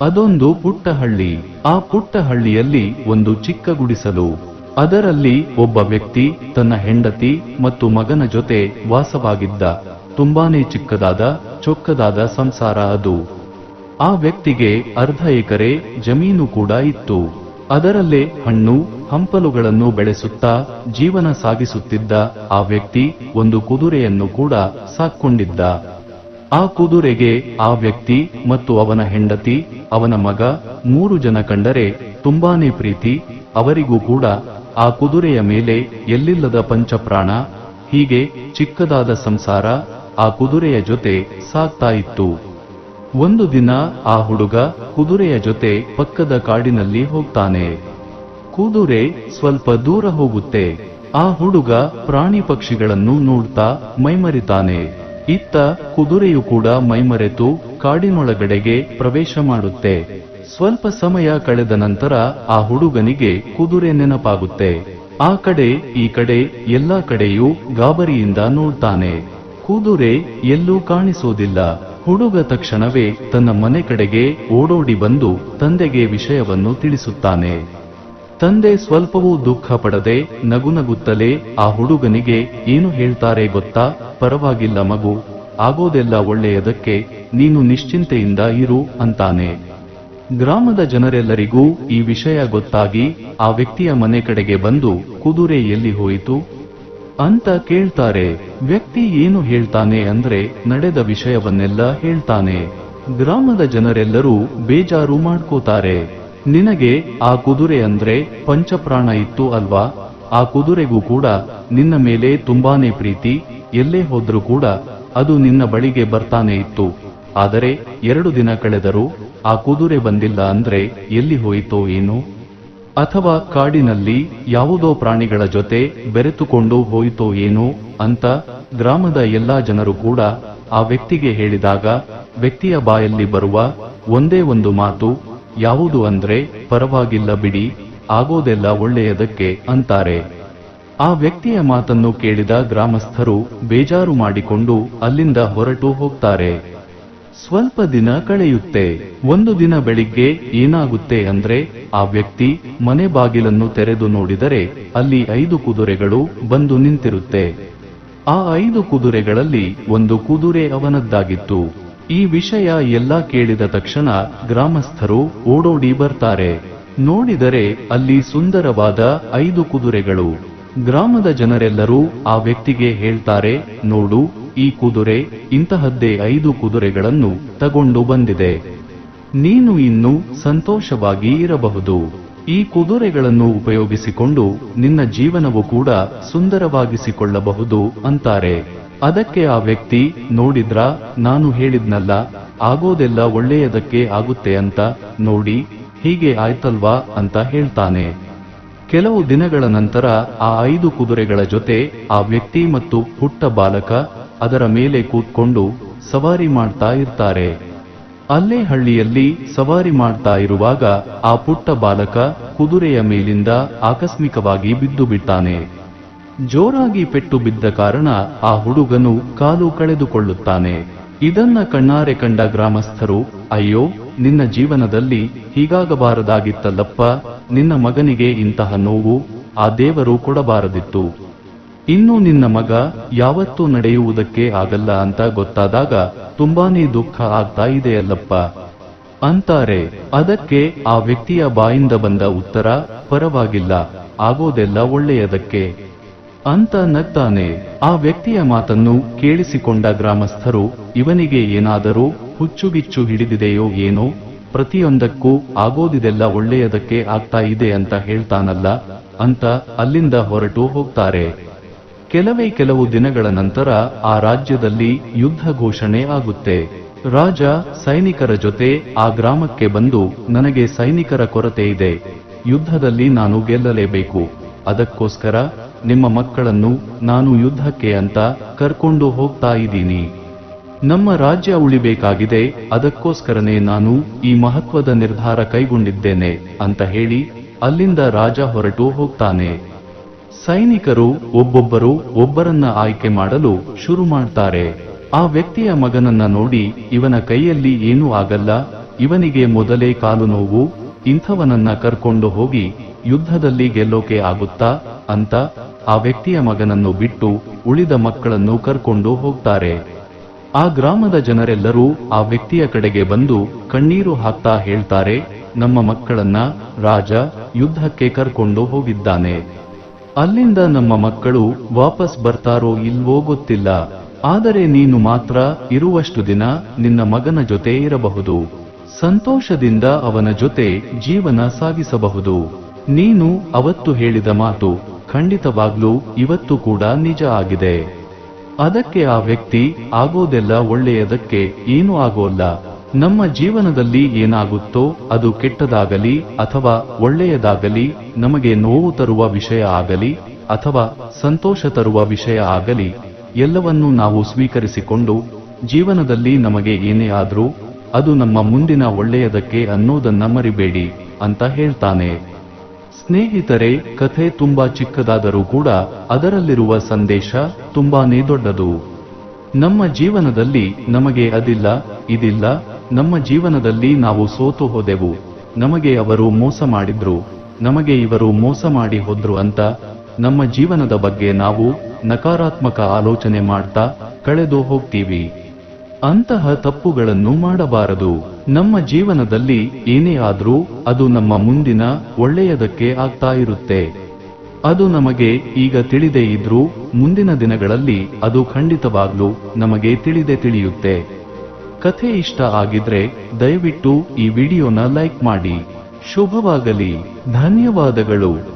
ಅದೊಂದು ಪುಟ್ಟಹಳ್ಳಿ. ಆ ಪುಟ್ಟಹಳ್ಳಿಯಲ್ಲಿ ಒಂದು ಚಿಕ್ಕ ಗುಡಿಸಲು. ಅದರಲ್ಲಿ ಒಬ್ಬ ವ್ಯಕ್ತಿ, ತನ್ನ ಹೆಂಡತಿ ಮತ್ತು ಮಗನ ಜೊತೆ ವಾಸವಾಗಿದ್ದ. ತುಂಬಾನೇ ಚಿಕ್ಕದಾದ, ಚೊಕ್ಕದಾದ ಸಂಸಾರ ಅದು. ಆ ವ್ಯಕ್ತಿಗೆ ಅರ್ಧ ಎಕರೆ ಜಮೀನು ಕೂಡ ಇತ್ತು. ಅದರಲ್ಲೇ ಹಣ್ಣು, ಹಂಪಲುಗಳನ್ನು ಬೆಳೆಸುತ್ತಾ ಜೀವನ ಸಾಗಿಸುತ್ತಿದ್ದ ಆ ವ್ಯಕ್ತಿ ಒಂದು ಕುದುರೆಯನ್ನು ಕೂಡ ಸಾಕೊಂಡಿದ್ದ ಆ ಕುದುರೆಗೆ ಆ ವ್ಯಕ್ತಿ ಮತ್ತು ಅವನ ಹೆಂಡತಿ ಅವನ ಮಗ ಮೂರು ಜನ ಕಂಡರೆ ತುಂಬಾನೇ ಪ್ರೀತಿ, ಅವರಿಗೂ ಕೂಡ ಆ ಕುದುರೆಯ ಮೇಲೆ ಎಲ್ಲಿಲ್ಲದ ಪಂಚಪ್ರಾಣ, ಹೀಗೆ ಚಿಕ್ಕದಾದ ಸಂಸಾರ ಆ ಕುದುರೆಯ ಜೊತೆ ಸಾಗ್ತಾ ಇತ್ತು. ಒಂದು ದಿನ ಆ ಹುಡುಗ ಕುದುರೆಯ ಜೊತೆ ಪಕ್ಕದ ಕಾಡಿನಲ್ಲಿ ಹೋಗ್ತಾನೆ. ಕುದುರೆ ಸ್ವಲ್ಪ ದೂರ ಹೋಗುತ್ತೆ. ಆ ಹುಡುಗ ಪ್ರಾಣಿ ಪಕ್ಷಿಗಳನ್ನು ನೋಡ್ತಾ ಮೈಮರಿತಾನೆ. ಇತ್ತ ಕುದುರೆಯು ಕೂಡ ಮೈಮರೆತು ಕಾಡಿನೊಳಗಡೆಗೆ ಪ್ರವೇಶ ಮಾಡುತ್ತೆ. ಸ್ವಲ್ಪ ಸಮಯ ಕಳೆದ ನಂತರ ಆ ಹುಡುಗನಿಗೆ ಕುದುರೆ ನೆನಪಾಗುತ್ತೆ. ಆ ಕಡೆ, ಈ ಕಡೆ, ಎಲ್ಲಾ ಕಡೆಯೂ ಗಾಬರಿಯಿಂದ ನೋಡ್ತಾನೆ ಕುದುರೆ ಎಲ್ಲೂ ಕಾಣಿಸೋದಿಲ್ಲ. ಹುಡುಗ ತಕ್ಷಣವೇ ತನ್ನ ಮನೆ ಕಡೆಗೆ ಓಡೋಡಿ ಬಂದು ತಂದೆಗೆ ವಿಷಯವನ್ನು ತಿಳಿಸುತ್ತಾನೆ. ತಂದೆ ಸ್ವಲ್ಪವೂ ದುಃಖ ಪಡದೆ ನಗುನಗುತ್ತಲೇ ಆ ಹುಡುಗನಿಗೆ ಏನು ಹೇಳ್ತಾರೆ ಗೊತ್ತಾ? ಪರವಾಗಿಲ್ಲ ಮಗು ಆಗೋದೆಲ್ಲ ಒಳ್ಳೆಯದಕ್ಕೆ ನೀನು ನಿಶ್ಚಿಂತೆಯಿಂದ ಇರು ಅಂತಾನೆ. ಗ್ರಾಮದ ಜನರೆಲ್ಲರಿಗೂ ಈ ವಿಷಯ ಗೊತ್ತಾಗಿ ಆ ವ್ಯಕ್ತಿಯ ಮನೆ ಕಡೆಗೆ ಬಂದು ಕುದುರೆ ಎಲ್ಲಿ ಹೋಯಿತು? ಅಂತ ಕೇಳ್ತಾರೆ. ವ್ಯಕ್ತಿ ಏನು ಹೇಳ್ತಾನೆ ಅಂದ್ರೆ ನಡೆದ ವಿಷಯವನ್ನೆಲ್ಲ ಹೇಳ್ತಾನೆ. ಗ್ರಾಮದ ಜನರೆಲ್ಲರೂ ಬೇಜಾರು ಮಾಡ್ಕೋತಾರೆ. ನಿನಗೆ ಆ ಕುದುರೆ ಅಂದ್ರೆ ಪಂಚಪ್ರಾಣ ಇತ್ತು ಅಲ್ವಾ? ಆ ಕುದುರೆಗೂ ಕೂಡ ನಿನ್ನ ಮೇಲೆ ತುಂಬಾನೇ ಪ್ರೀತಿ, ಎಲ್ಲೇ ಹೋದ್ರೂ ಕೂಡ ಅದು ನಿನ್ನ ಬಳಿಗೆ ಬರ್ತಾನೆ ಇತ್ತು. ಆದರೆ ಎರಡು ದಿನ ಕಳೆದರೂ ಆ ಕುದುರೆ ಬಂದಿಲ್ಲ ಅಂದ್ರೆ ಎಲ್ಲಿ ಹೋಯಿತೋ ಏನು? ಅಥವಾ ಕಾಡಿನಲ್ಲಿ ಯಾವುದೋ ಪ್ರಾಣಿಗಳ ಜೊತೆ ಬೆರೆತುಕೊಂಡು ಹೋಯಿತೋ ಏನೋ ಅಂತ ಗ್ರಾಮದ ಎಲ್ಲಾ ಜನರು ಕೂಡ ಆ ವ್ಯಕ್ತಿಗೆ ಹೇಳಿದಾಗ ವ್ಯಕ್ತಿಯ ಬಾಯಲ್ಲಿ ಬರುವ ಒಂದೇ ಒಂದು ಮಾತು, ಯಾವುದು ಅಂದ್ರೆ ಪರವಾಗಿಲ್ಲ ಬಿಡಿ, ಆಗೋದೆಲ್ಲ ಒಳ್ಳೆಯದಕ್ಕೆ ಅಂತಾರೆ. ಆ ವ್ಯಕ್ತಿಯ ಮಾತನ್ನು ಕೇಳಿದ ಗ್ರಾಮಸ್ಥರು ಬೇಜಾರು ಮಾಡಿಕೊಂಡು ಅಲ್ಲಿಂದ ಹೊರಟು ಹೋಗ್ತಾರೆ. ಸ್ವಲ್ಪ ದಿನ ಕಳೆಯುತ್ತೆ. ಒಂದು ದಿನ ಬೆಳಿಗ್ಗೆ ಏನಾಗುತ್ತೆ ಅಂದ್ರೆ ಆ ವ್ಯಕ್ತಿ ಮನೆ ಬಾಗಿಲನ್ನು ತೆರೆದು ನೋಡಿದರೆ ಅಲ್ಲಿ ಐದು ಕುದುರೆಗಳು ಬಂದು ನಿಂತಿರುತ್ತೆ. ಆ ಐದು ಕುದುರೆಗಳಲ್ಲಿ ಒಂದು ಕುದುರೆ ಅವನದ್ದಾಗಿತ್ತು. ಈ ವಿಷಯ ಎಲ್ಲ ಕೇಳಿದ ತಕ್ಷಣ ಗ್ರಾಮಸ್ಥರು ಓಡೋಡಿ ಬರ್ತಾರೆ. ನೋಡಿದರೆ ಅಲ್ಲಿ ಸುಂದರವಾದ ಐದು ಕುದುರೆಗಳು. ಗ್ರಾಮದ ಜನರೆಲ್ಲರೂ ಆ ವ್ಯಕ್ತಿಗೆ ಹೇಳ್ತಾರೆ, ನೋಡು, ಈ ಕುದುರೆ ಇಂತಹದ್ದೇ ಐದು ಕುದುರೆಗಳನ್ನು ತಗೊಂಡು ಬಂದಿದೆ. ನೀನು ಇನ್ನು ಸಂತೋಷವಾಗಿ ಇರಬಹುದು. ಈ ಕುದುರೆಗಳನ್ನು ಉಪಯೋಗಿಸಿಕೊಂಡು ನಿನ್ನ ಜೀವನವು ಕೂಡ ಸುಂದರವಾಗಿಸಿಕೊಳ್ಳಬಹುದು ಅಂತಾರೆ. ಅದಕ್ಕೆ ಆ ವ್ಯಕ್ತಿ, ನೋಡಿದ್ರ, ನಾನು ಹೇಳಿದ್ನಲ್ಲ, ಆಗೋದೆಲ್ಲ ಒಳ್ಳೆಯದಕ್ಕೆ ಆಗುತ್ತೆ ಅಂತ, ನೋಡಿ, ಹೀಗೆ ಆಯ್ತಲ್ವಾ? ಅಂತ ಹೇಳ್ತಾನೆ. ಕೆಲವು ದಿನಗಳ ನಂತರ ಆ ಐದು ಕುದುರೆಗಳ ಜೊತೆ ಆ ವ್ಯಕ್ತಿ ಮತ್ತು ಪುಟ್ಟ ಬಾಲಕ ಅದರ ಮೇಲೆ ಕೂತ್ಕೊಂಡು ಸವಾರಿ ಮಾಡ್ತಾ ಇರ್ತಾರೆ. ಅಲ್ಲೇ ಹಳ್ಳಿಯಲ್ಲಿ ಸವಾರಿ ಮಾಡ್ತಾ ಇರುವಾಗ ಆ ಪುಟ್ಟ ಬಾಲಕ ಕುದುರೆಯ ಮೇಲಿಂದ ಆಕಸ್ಮಿಕವಾಗಿ ಬಿದ್ದು ಬಿಟ್ಟಾನೆ. ಜೋರಾಗಿ ಪೆಟ್ಟು ಬಿದ್ದ ಕಾರಣ ಆ ಹುಡುಗನು ಕಾಲು ಕಳೆದುಕೊಳ್ಳುತ್ತಾನೆ. ಇದನ್ನ ಕಣ್ಣಾರೆ ಕಂಡ ಗ್ರಾಮಸ್ಥರು, ಅಯ್ಯೋ ನಿನ್ನ ಜೀವನದಲ್ಲಿ ಹೀಗಾಗಬಾರದಾಗಿತ್ತಲ್ಲಪ್ಪ, ನಿನ್ನ ಮಗನಿಗೆ ಇಂತಹ ನೋವು ಆ ದೇವರು ಕೊಡಬಾರದಿತ್ತು. ಇನ್ನು ನಿನ್ನ ಮಗ ಯಾವತ್ತೂ ನಡೆಯುವುದಕ್ಕೆ ಆಗಲ್ಲ ಅಂತ ಗೊತ್ತಾದಾಗ ತುಂಬಾನೇ ದುಃಖ ಆಗ್ತಾ ಇದೆಯಲ್ಲಪ್ಪ. ಅಂತಾರೆ, ಅದಕ್ಕೆ ಆ ವ್ಯಕ್ತಿಯ ಬಾಯಿಂದ ಬಂದ ಉತ್ತರ, ಪರವಾಗಿಲ್ಲ, ಆಗೋದೆಲ್ಲ ಒಳ್ಳೆಯದಕ್ಕೆ. ಅಂತ ನಗ್ತಾನೆ, ಆ ವ್ಯಕ್ತಿಯ ಮಾತನ್ನು ಕೇಳಿಸಿಕೊಂಡ ಗ್ರಾಮಸ್ಥರು, ಇವನಿಗೆ ಏನಾದರೂ ಹುಚ್ಚುಗಿಚ್ಚು ಹಿಡಿದಿದೆಯೋ ಏನೋ? ಪ್ರತಿಯೊಂದಕ್ಕೂ ಆಗೋದಿದೆಲ್ಲ ಒಳ್ಳೆಯದಕ್ಕೆ ಆಗ್ತಾ ಇದೆ ಅಂತ ಹೇಳ್ತಾನಲ್ಲ, ಅಂತ ಅಲ್ಲಿಂದ ಹೊರಟು ಹೋಗ್ತಾರೆ. ಕೆಲವೇ ಕೆಲವು ದಿನಗಳ ನಂತರ ಆ ರಾಜ್ಯದಲ್ಲಿ ಯುದ್ಧ ಘೋಷಣೆ ಆಗುತ್ತೆ. ರಾಜ ಸೈನಿಕರ ಜೊತೆ ಆ ಗ್ರಾಮಕ್ಕೆ ಬಂದು, ನನಗೆ ಸೈನಿಕರ ಕೊರತೆ ಇದೆ, ಯುದ್ಧದಲ್ಲಿ ನಾನು ಗೆಲ್ಲಲೇಬೇಕು. ಅದಕ್ಕೋಸ್ಕರ ನಿಮ್ಮ ಮಕ್ಕಳನ್ನು ನಾನು ಯುದ್ಧಕ್ಕೆ ಅಂತ ಕರ್ಕೊಂಡು ಹೋಗ್ತಾ ಇದ್ದೀನಿ. ನಮ್ಮ ರಾಜ್ಯ ಉಳಿಬೇಕಾಗಿದೆ, ಅದಕ್ಕೋಸ್ಕರನೇ ನಾನು ಈ ಮಹತ್ವದ ನಿರ್ಧಾರ ಕೈಗೊಂಡಿದ್ದೇನೆ ಅಂತ ಹೇಳಿ ಅಲ್ಲಿಂದ ರಾಜ ಹೊರಟು ಹೋಗ್ತಾನೆ. ಸೈನಿಕರು ಒಬ್ಬೊಬ್ಬರು ಒಬ್ಬರನ್ನ ಆಯ್ಕೆ ಮಾಡಲು ಶುರು ಮಾಡ್ತಾರೆ. ಆ ವ್ಯಕ್ತಿಯ ಮಗನನ್ನ ನೋಡಿ ಇವನ ಕೈಯಲ್ಲಿ ಏನೂ ಆಗಲ್ಲ, ಇವನಿಗೆ ಮೊದಲೇ ಕಾಲು ನೋವು, ಇಂಥವನನ್ನ ಕರ್ಕೊಂಡು ಹೋಗಿ ಯುದ್ಧದಲ್ಲಿ ಗೆಲ್ಲೋಕೆ ಆಗುತ್ತಾ ಅಂತ ಆ ವ್ಯಕ್ತಿಯ ಮಗನನ್ನು ಬಿಟ್ಟು ಉಳಿದ ಮಕ್ಕಳನ್ನು ಕರ್ಕೊಂಡು ಹೋಗ್ತಾರೆ. ಆ ಗ್ರಾಮದ ಜನರೆಲ್ಲರೂ ಆ ವ್ಯಕ್ತಿಯ ಕಡೆಗೆ ಬಂದು ಕಣ್ಣೀರು ಹಾಕ್ತಾ ಹೇಳ್ತಾರೆ, ನಮ್ಮ ಮಕ್ಕಳನ್ನ ರಾಜ ಯುದ್ಧಕ್ಕೆ ಕರ್ಕೊಂಡು ಹೋಗಿದ್ದಾನೆ. ಅಲ್ಲಿಂದ ನಮ್ಮ ಮಕ್ಕಳು ವಾಪಸ್ ಬರ್ತಾರೋ ಇಲ್ವೋ ಗೊತ್ತಿಲ್ಲ. ಆದರೆ ನೀನು ಮಾತ್ರ ಇರುವಷ್ಟು ದಿನ ನಿನ್ನ ಮಗನ ಜೊತೆ ಇರಬಹುದು. ಸಂತೋಷದಿಂದ ಅವನ ಜೊತೆ ಜೀವನ ಸಾಗಿಸಬಹುದು. ನೀನು ಅವತ್ತು ಹೇಳಿದ ಮಾತು ಖಂಡಿತವಾಗ್ಲೂ ಇವತ್ತು ಕೂಡ ನಿಜ ಆಗಿದೆ. ಅದಕ್ಕೆ ಆ ವ್ಯಕ್ತಿ, ಆಗೋದೆಲ್ಲ ಒಳ್ಳೆಯದಕ್ಕೆ, ಏನೂ ಆಗೋಲ್ಲ. ನಮ್ಮ ಜೀವನದಲ್ಲಿ ಏನಾಗುತ್ತೋ, ಅದು ಕೆಟ್ಟದಾಗಲಿ, ಅಥವಾ ಒಳ್ಳೆಯದಾಗಲಿ, ನಮಗೆ ನೋವು ತರುವ ವಿಷಯ ಆಗಲಿ, ಅಥವಾ ಸಂತೋಷ ತರುವ ವಿಷಯ ಆಗಲಿ, ಎಲ್ಲವನ್ನೂ ನಾವು ಸ್ವೀಕರಿಸಿಕೊಂಡು, ಜೀವನದಲ್ಲಿ ನಮಗೆ ಏನೇ ಆದರೂ, ಅದು ನಮ್ಮ ಮುಂದಿನ ಒಳ್ಳೆಯದಕ್ಕೆ ಅನ್ನೋದನ್ನ ಮರಿಬೇಡಿ, ಅಂತ ಹೇಳ್ತಾನೆ. ಸ್ನೇಹಿತರೆ, ಕಥೆ ತುಂಬಾ ಚಿಕ್ಕದಾದರೂ ಕೂಡ ಅದರಲ್ಲಿರುವ ಸಂದೇಶ ತುಂಬಾನೇ ದೊಡ್ಡದು. ನಮ್ಮ ಜೀವನದಲ್ಲಿ ನಮಗೆ ಅದಿಲ್ಲ, ಇದಿಲ್ಲ, ನಮ್ಮ ಜೀವನದಲ್ಲಿ ನಾವು ಸೋತು ಹೋದೆವು. ನಮಗೆ ಅವರು ಮೋಸ ಮಾಡಿದ್ರು, ನಮಗೆ ಇವರು ಮೋಸ ಮಾಡಿ ಹೋದ್ರು ಅಂತ ನಮ್ಮ ಜೀವನದ ಬಗ್ಗೆ ನಾವು ನಕಾರಾತ್ಮಕ ಆಲೋಚನೆ ಮಾಡ್ತಾ ಕಳೆದು ಹೋಗ್ತೀವಿ. ಅಂತಹ ತಪ್ಪುಗಳನ್ನು ಮಾಡಬಾರದು. ನಮ್ಮ ಜೀವನದಲ್ಲಿ ಏನೇ ಆದರೂ ಅದು ನಮ್ಮ ಮುಂದಿನ ಒಳ್ಳೆಯದಕ್ಕೆ ಆಗ್ತಾ ಇರುತ್ತೆ. ಅದು ನಮಗೆ ಈಗ ತಿಳಿದೇ ಇದ್ರೂ ಮುಂದಿನ ದಿನಗಳಲ್ಲಿ ಅದು ಖಂಡಿತವಾಗ್ಲೂ ನಮಗೆ ತಿಳಿದೆ ತಿಳಿಯುತ್ತೆ. ಕಥೆ ಇಷ್ಟ ಆಗಿದ್ರೆ ದಯವಿಟ್ಟು ಈ ವಿಡಿಯೋನ ಲೈಕ್ ಮಾಡಿ. ಶುಭವಾಗಲಿ. ಧನ್ಯವಾದಗಳು.